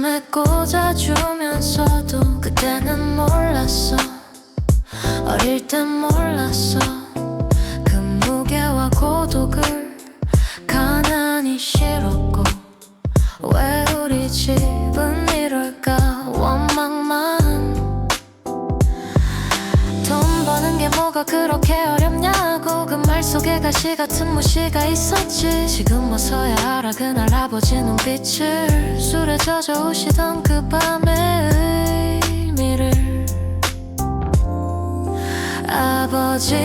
가슴에 꽂아주면서도 그때는 몰랐어. 어릴 땐 몰랐어. 그 무게와 고독을 가난이 싫었고 왜 우리 집은 이럴까? 원망만. 돈 버는 게 뭐가 그렇게 어렵냐고. 그 말 속에 가시 같은 무시가 있었지. 지금 와서야 알아 그날 아버지 눈빛을 술에 젖어 오시던 그 밤의 의미를. 아버지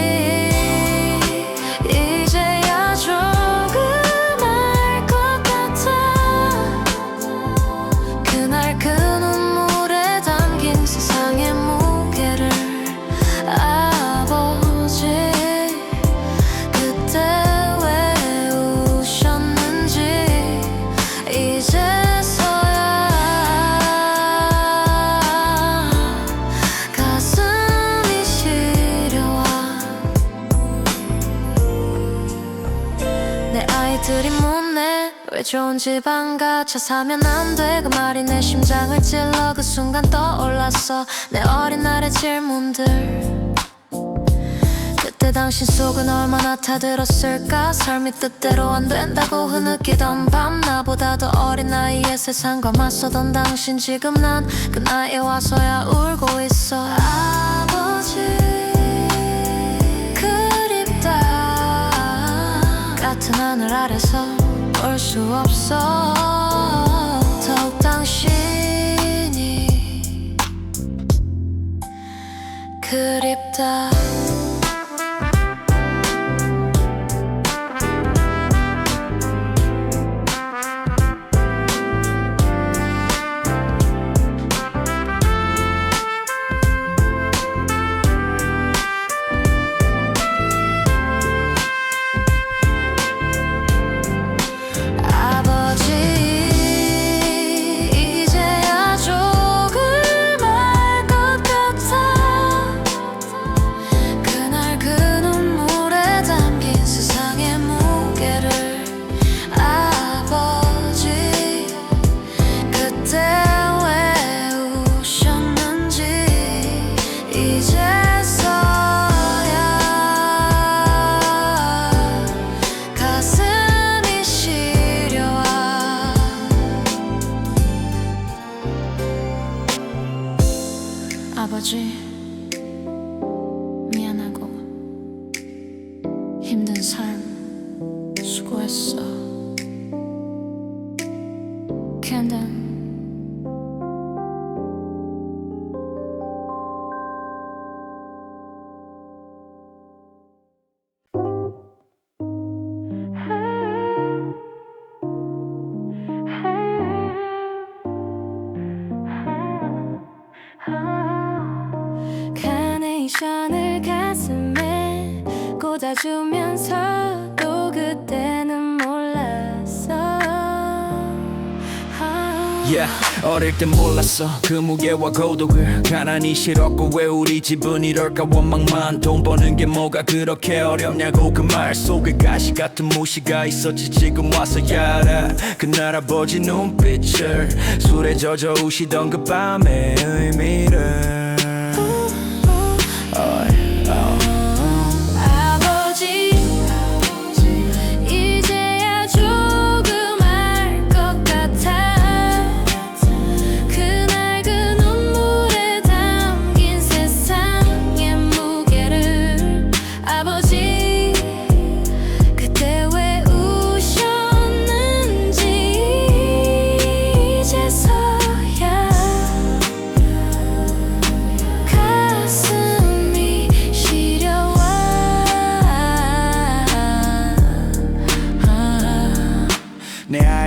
좋은 집 안 가차 사면 안 돼. 그 말이 내 심장을 찔러 그 순간 떠올랐어. 내 어린 날의 질문들. 그때 당신 속은 얼마나 타들었을까? 삶이 뜻대로 안 된다고 흐느끼던 밤. 나보다 더 어린 나이에 세상과 맞서던 당신. 지금 난 그 나이에 와서야 울고 있어. 아버지 그립다. 같은 하늘 아래서 볼 수 없어. 더욱 당신이 그립다 아버지 카네이션을 가슴에 꽂아주면서도 그때는 아. Yeah, 어릴 땐 몰랐어. 그 무게와 고독을 가난이 싫었고 왜 우리 집은 이럴까 원망만 돈 버는 게 뭐가 그렇게 어렵냐고 그 말 속에 가시 같은 무시가 있었지. 지금 와서야 알아 그날 아버지 눈빛을 술에 젖어 우시던 그 밤의 의미를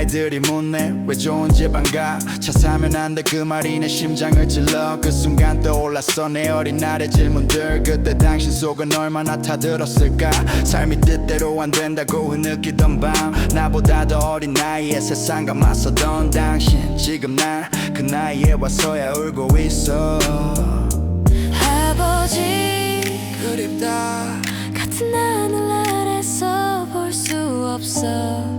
내 아이들이 묻네. 왜 좋은 집안 가? 차 사면 안 돼. 그 말이 내 심장을 찔러. 그 순간 떠올랐어. 내 어린 날의 질문들. 그때 당신 속은 얼마나 타들었을까? 삶이 뜻대로 안 된다고 흐느끼던 밤. 나보다 더 어린 나이에 세상과 맞서던 당신. 지금 날그 나이에 와서야 울고 있어. 아버지 그립다. 같은 하늘 아래서 볼 수 없어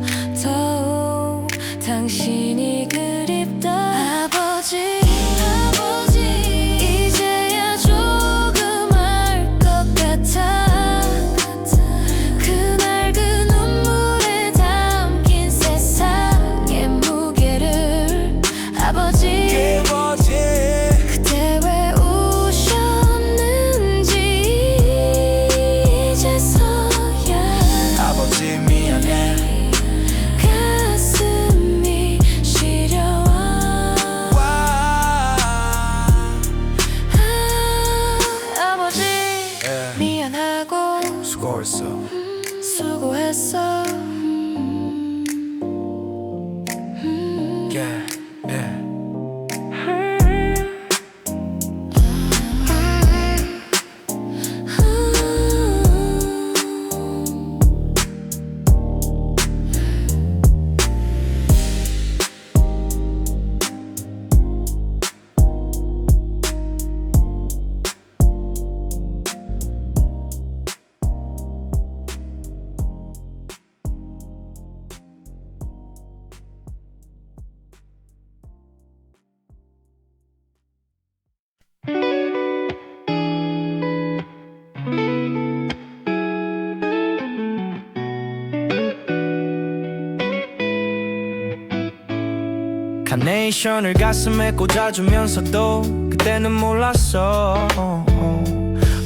카네이션을 가슴에 꽂아주면서도 그때는 몰랐어.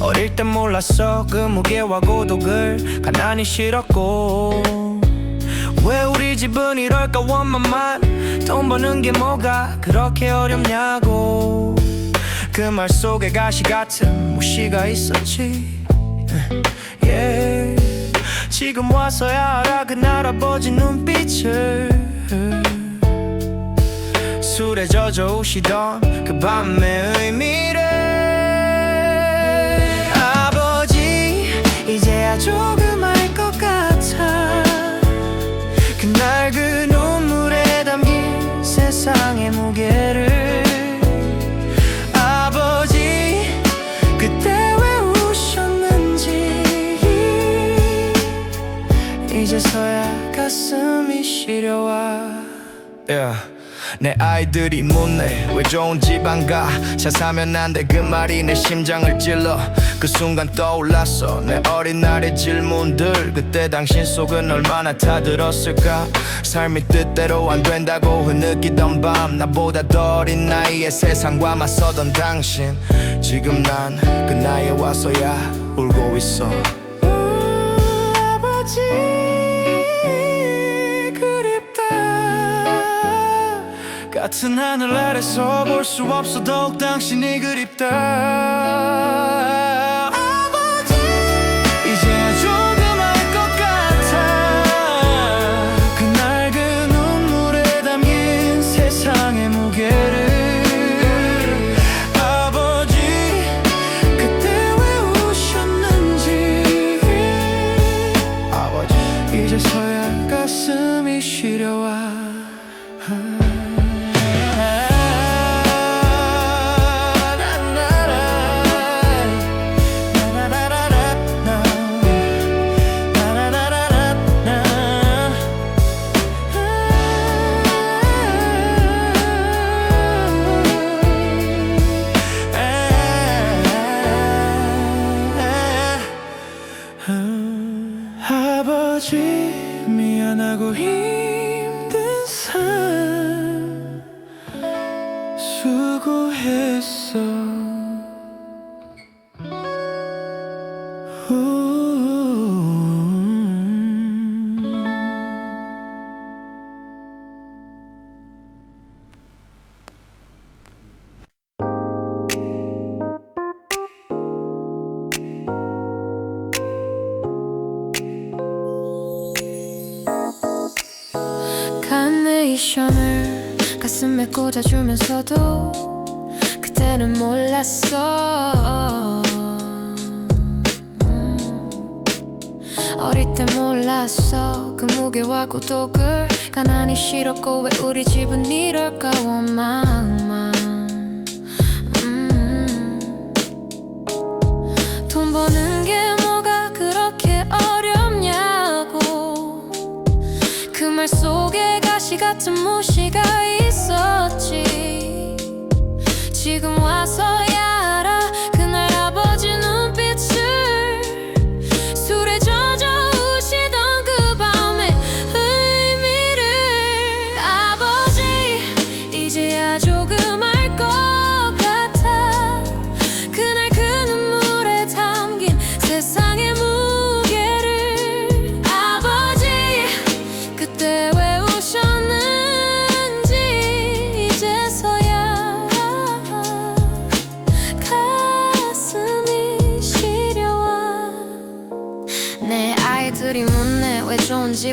어릴 땐 몰랐어. 그 무게와 고독을 가난히 싫었고. 왜 우리 집은 이럴까 원만만? 돈 버는 게 뭐가 그렇게 어렵냐고. 그 말 속에 가시 같은 무시가 있었지. Yeah. 지금 와서야 알아. 그날 아버지 눈빛을 술에 젖어 우시던 그 밤의 의미를 아버지 이제야 조금 알 것 같아 그날 그 눈물에 담긴 세상의 무게를 아버지 그때 왜 우셨는지 이제서야 가슴이 시려와 yeah. 내 아이들이 묻네. 왜 좋은 집 안 가? 차 사면 안 돼. 그 말이 내 심장을 찔러. 그 순간 떠올랐어. 내 어린 날의 질문들. 그때 당신 속은 얼마나 타들었을까? 삶이 뜻대로 안 된다고 흐느끼던 밤. 나보다 더 어린 나이에 세상과 맞서던 당신. 지금 난 그 나이에 와서야 울고 있어. 아버지 같은 하늘 아래서 볼 수 없어 더욱 당신이 그립다 아버지 미안하고 힘든 삶 카네이션을 가슴에 꽂아주면서도 그때는 몰랐어 음. 어릴 때 몰랐어 그 무게와 고독을 가난히 싫었고 왜 우리 집은 이럴까 원망 아저씨 같은 무시가 있었지. 지금 와서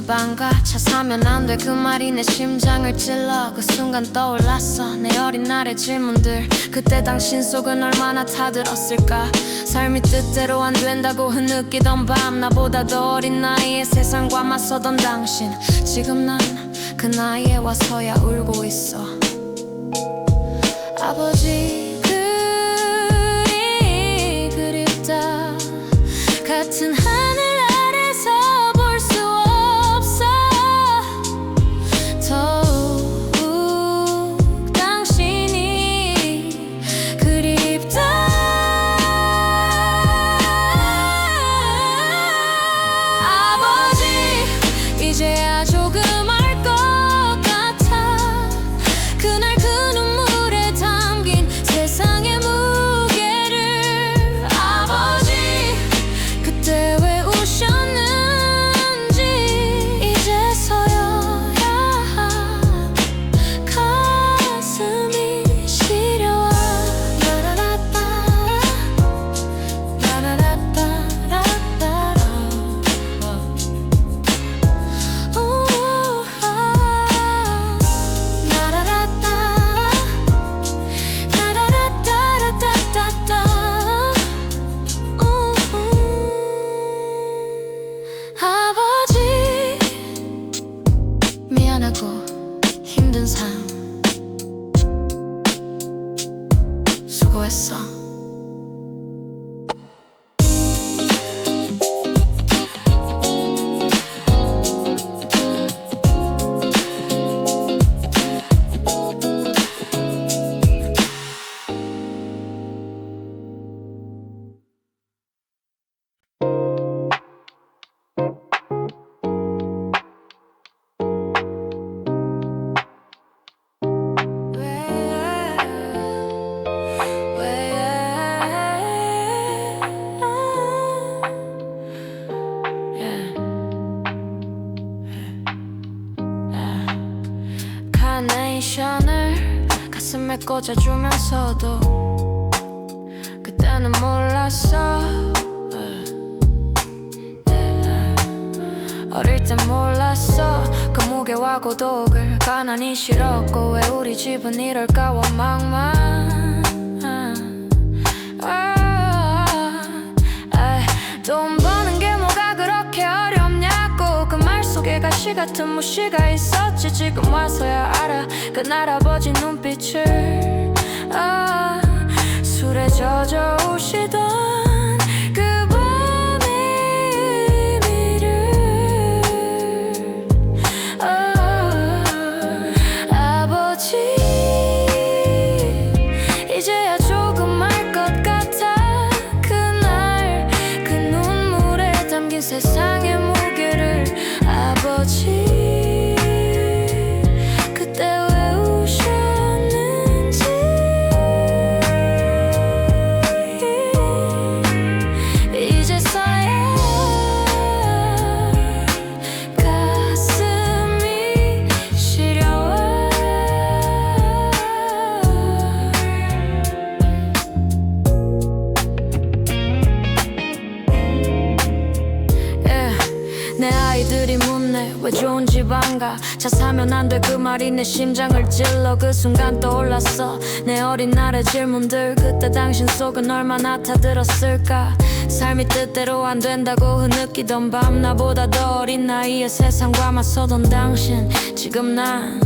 좋은 집안 가. 차 사면 안 돼. 그 말이 내 심장을 찔러. 그 순간 떠올랐어. 내 어린 날의 질문들. 그때 당신 속은 얼마나 타들었을까? 삶이 뜻대로 안 된다고 흐느끼던 밤. 나보다 더 어린 나이에 세상과 맞서던 당신. 지금 난 그 나이에 와서야 울고 있어. 아버지 가슴에 꽂아주면서도 그때는 몰랐어. 어릴 땐 몰랐어. 그 무게와 고독을 가난이 싫었고 왜 우리 집은 이럴까 원망만. 아, 아이, 돈 가시 같은 무시가 있었지. 지금 와서야 알아. 그날 아버지 눈빛을. 아, 술에 젖어 우시던 아버 내 아이들이 묻네 왜 좋은 집 안 가? 차 사면 안 돼 그 말이 내 심장을 찔러. 그 순간 떠올랐어. 내 어린 날의 질문들 그때 당신 속은 얼마나 타들었을까? 삶이 뜻대로 안 된다고 흐느끼던 밤 나보다 더 어린 나이에 세상과 맞서던 당신. 지금 난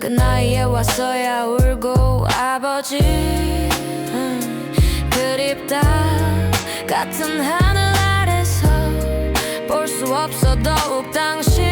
그 나이에 와서야 울고 아버지 음, 그립다. 같은 하늘 없어 더욱 당신